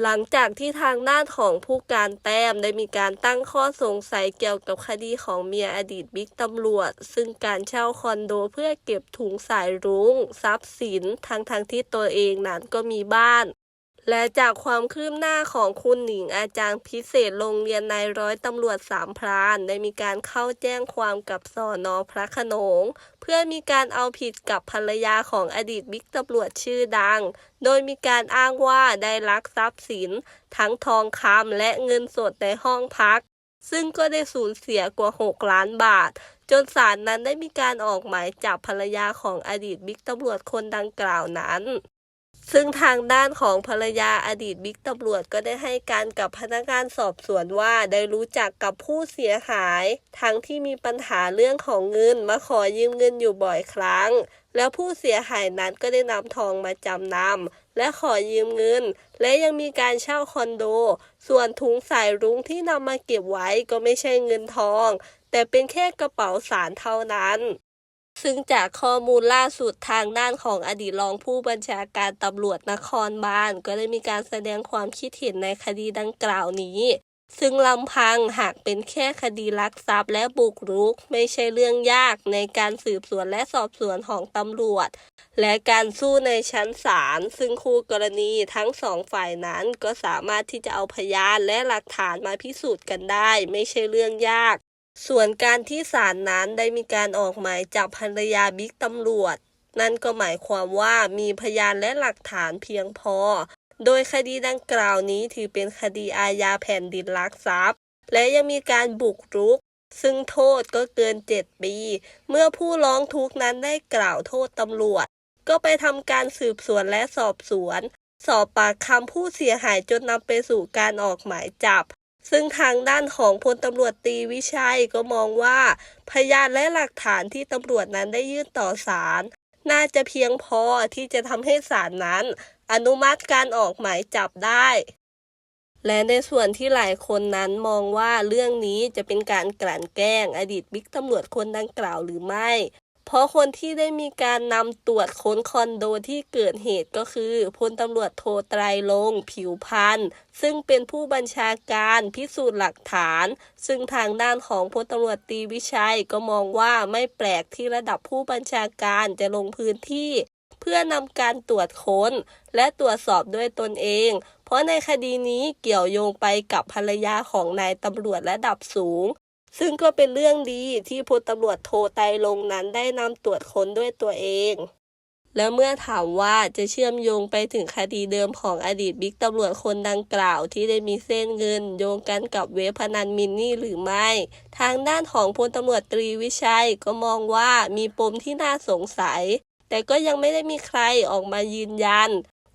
หลังจากที่ทางด้านของผู้การแต้มได้มีการตั้งข้อสงสัยเกี่ยวกับคดีของเมียอดีตบิ๊กตำรวจ ซึ่งการเช่าคอนโดเพื่อเก็บถุงสายรุ้ง ทรัพย์สิน ทั้งทางที่ตัวเองนั้นก็มีบ้าน และจากความคืบหน้าของคุณหนิงอาจารย์พิเศษโรงเรียนนายร้อยตำรวจสามพราน ได้มีการเข้าแจ้งความกับสอนอพระขนง เพื่อมีการเอาผิดกับภรรยาของอดีตบิ๊กตำรวจชื่อดัง โดยมีการอ้างว่าได้ลักทรัพย์สิน ทั้งทองคำและเงินสดในห้องพัก ซึ่งก็ได้สูญเสียกว่า 6 ล้านบาท จนศาลนั้นได้มีการออกหมายจับภรรยาของอดีตบิ๊กตำรวจคนดังกล่าวนั้น ซึ่งทางด้านของภรรยาอดีตบิ๊กตำรวจก็ได้ให้การกับพนักงานสอบสวนว่าได้รู้จักกับผู้เสียหาย ทั้งที่มีปัญหาเรื่องของเงินมาขอยืมเงินอยู่บ่อยครั้ง แล้วผู้เสียหายนั้นก็ได้นำทองมาจำนำและขอยืมเงิน และยังมีการเช่าคอนโด ส่วนถุงสายรุ้งที่นำมาเก็บไว้ก็ไม่ใช่เงินทอง แต่เป็นแค่กระเป๋าสารเท่านั้น ซึ่งจากข้อมูลล่าสุดทางด้านของอดีตรองผู้บัญชาการตำรวจนครบาลก็ได้มีการแสดงความคิดเห็นในคดีดังกล่าวนี้ ซึ่งลำพังหากเป็นแค่คดีลักทรัพย์และบุกรุก ไม่ใช่เรื่องยากในการสืบสวนและสอบสวนของตำรวจ และการสู้ในชั้นศาลซึ่งคู่กรณีทั้งสองฝ่ายนั้นก็สามารถที่จะเอาพยานและหลักฐานมาพิสูจน์กันได้ ไม่ใช่เรื่องยาก ส่วนการที่ศาลนั้นได้มีการออกหมายจับภรรยาบิ๊กตำรวจ นั่นก็หมายความว่ามีพยานและหลักฐานเพียงพอ โดยคดีดังกล่าวนี้ถือเป็นคดีอาญาแผ่นดินลักทรัพย์ และยังมีการบุกรุก ซึ่งโทษก็เกิน 7 ปี เมื่อผู้ร้องทุกข์นั้นได้กล่าวโทษตำรวจ ก็ไปทำการสืบสวนและสอบสวน สอบปากคำผู้เสียหายจนนำไปสู่การออกหมายจับ ซึ่งทางด้านของพลตำรวจตีวิชัยก็มองว่า พยานและหลักฐานที่ตำรวจนั้นได้ยื่นต่อศาลน่าจะเพียงพอที่จะทำให้ศาลนั้น อนุมัติการออกหมายจับได้ และในส่วนที่หลายคนนั้นมองว่าเรื่องนี้จะเป็นการกลั่นแกล้งอดีตบิ๊กตำรวจคนดังกล่าวหรือไม่ เพราะคนที่ได้มีการนำตรวจค้นคอนโดที่เกิดเหตุก็คือพลตำรวจโทไตรลงผิวพันธ์ซึ่งเป็นผู้บัญชาการพิสูจน์หลักฐาน ซึ่งทางด้านของพลตำรวจตีวิชัยก็มองว่าไม่แปลกที่ระดับผู้บัญชาการจะลงพื้นที่ เพื่อนำการตรวจค้น และตรวจสอบด้วยตนเอง เพราะในคดีนี้เกี่ยวโยงไปกับภรรยาของนายตำรวจระดับสูง ซึ่งก็เป็นเรื่องดีที่พลตำรวจโทไตลงนั้นได้นำตรวจค้นด้วยตัวเอง แล้วเมื่อถามว่าจะเชื่อมโยงไปถึงคดีเดิมของอดีตบิ๊กตำรวจคนดังกล่าวที่ได้มีเส้นเงินโยงกันกับเว็บพนันมินนี่หรือไม่ ทางด้านของพลตำรวจตรีวิชัยก็มองว่ามีปมที่น่าสงสัย แต่ก็ยังไม่ได้มีใครออกมายืนยัน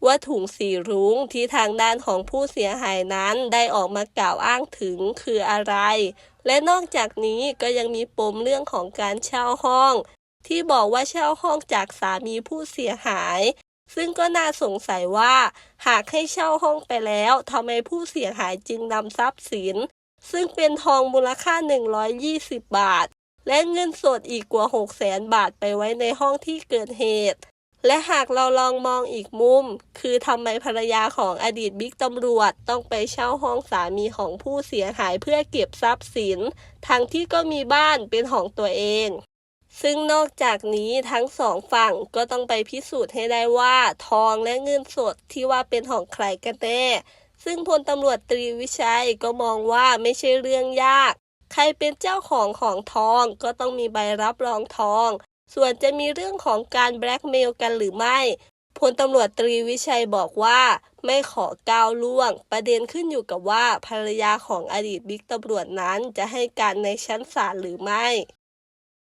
ว่าถุงสีรุ้งที่ทางด้านของผู้เสียหายนั้นได้ออกมากล่าวอ้างถึงคืออะไร และนอกจากนี้ก็ยังมีปมเรื่องของการเช่าห้อง ที่บอกว่าเช่าห้องจากสามีผู้เสียหาย ซึ่งก็น่าสงสัยว่า หากให้เช่าห้องไปแล้วทำไมผู้เสียหายจึงนำทรัพย์สิน ซึ่งเป็นทองมูลค่า 120 บาท และเงินสดอีกกว่า 6 0 0 0 0บาทไปไว้ในห้องที่เกิดเหตุ และหากเราลองมองอีกมุม คือทำไมภรรยาของอดีตบิ๊กตำรวจต้องไปเช่าห้องสามีของผู้เสียหายเพื่อเก็บทรัพย์สิน ทั้งที่ก็มีบ้านเป็นของตัวเอง ซึ่งนอกจากนี้ทั้งสองฝั่งก็ต้องไปพิสูจน์ให้ได้ว่า ทองและเงินสดที่ว่าเป็นของใครกันแน่ ซึ่งพลตำรวจตรีวิชัยก็มองว่าไม่ใช่เรื่องยาก ใครเป็นเจ้าของของทองก็ต้องมีใบรับรองทอง ส่วนจะมีเรื่องของการแบล็กเมลกันหรือไม่พลตำรวจตรีวิชัยบอกว่าไม่ขอก้าวล่วง ประเด็นขึ้นอยู่กับว่าภรรยาของอดีตบิ๊กตำรวจนั้นจะให้การในชั้นศาลหรือไม่